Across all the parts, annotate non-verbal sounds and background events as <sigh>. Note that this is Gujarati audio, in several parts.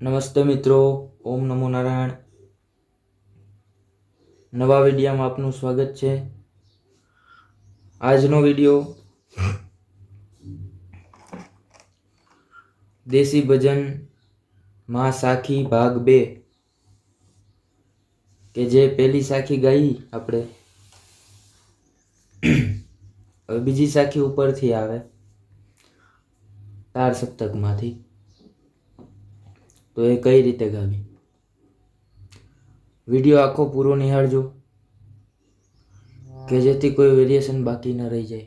નમસ્તે મિત્રો, ઓમ નમો નારાયણ. નવા વિડીયામાં આપનું સ્વાગત છે. આજનો વીડિયો દેશી ભજનમાં સાખી ભાગ બે, કે જે પહેલી સાખી ગાઈ આપણે. હવે બીજી સાખી ઉપરથી આવે, તાર સપ્તકમાંથી. તો એ કઈ રીતે ગાવી? વીડિયો આખો પૂરો નિહાળજો, કે જેથી કોઈ વેરિએશન બાકી ન રહી જાય.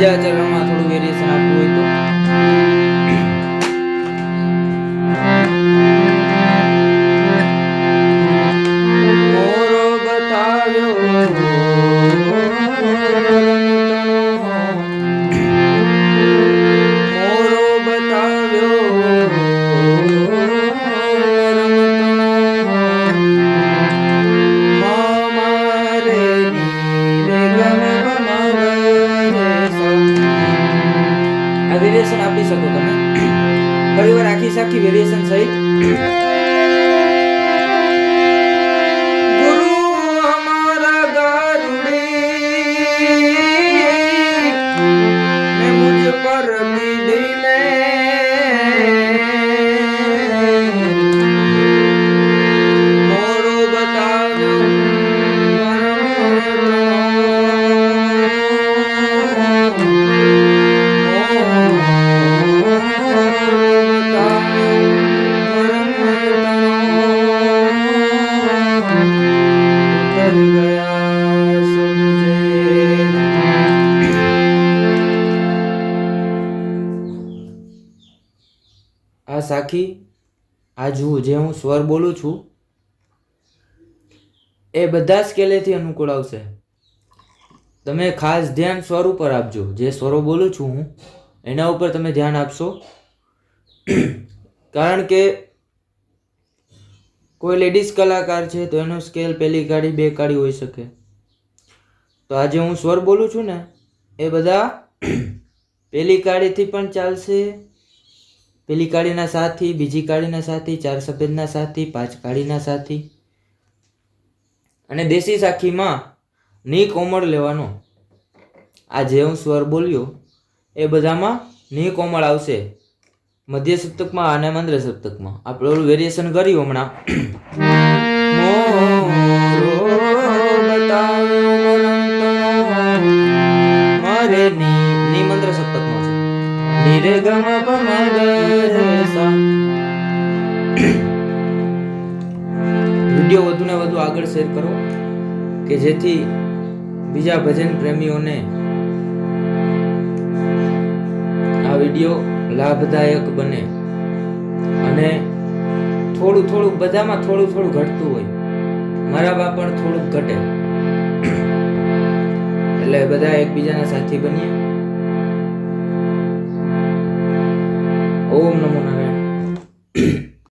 aja cewek. ફરી વાર આખી સાખી <coughs> વેરિએશન સહિત સાખી આ જુઓ જે હું સ્વર બોલું છું, એ બધા સ્કેલેથી અનુકૂળ આવશે. તમે ખાસ ધ્યાન સ્વર ઉપર આપજો. જે સ્વરો બોલું છું હું, એના ઉપર તમે ધ્યાન આપશો. <clears throat> કારણ કે કોઈ લેડીઝ કલાકાર છે, તો એનો સ્કેલ પહેલી કાળી, બે કાળી હોઈ શકે. તો આજે હું સ્વર બોલું છું ને, એ બધા <clears throat> પહેલી કાળીથી પણ ચાલશે. પેલી કાળીના સાથી, બીજી કાળીના સાથી, ચાર સફેદના સાથી, પાંચ કાળીના સાથી. અને દેશી સાખીમાં ની કોમળ લેવાનો. આ જે હું સ્વર બોલ્યો, એ બધામાં ની કોમળ આવશે. મધ્ય સપ્તકમાં અને મંદ્ર સપ્તકમાં. આપણે ઓલું વેરિએશન કર્યું હમણાં. મોરો બતાવ્યો શેર કરો કે જેથી બીજા ભજન પ્રેમીઓને આ વીડિયો લાભદાયક બને. અને થોડું થોડું, બધામાં થોડું થોડું ઘટતું હોય. મારા બા પણ થોડુંક ઘટે. એટલે બધા એકબીજાના સાથી બનીએ. ઓમ નમો નારાયણ.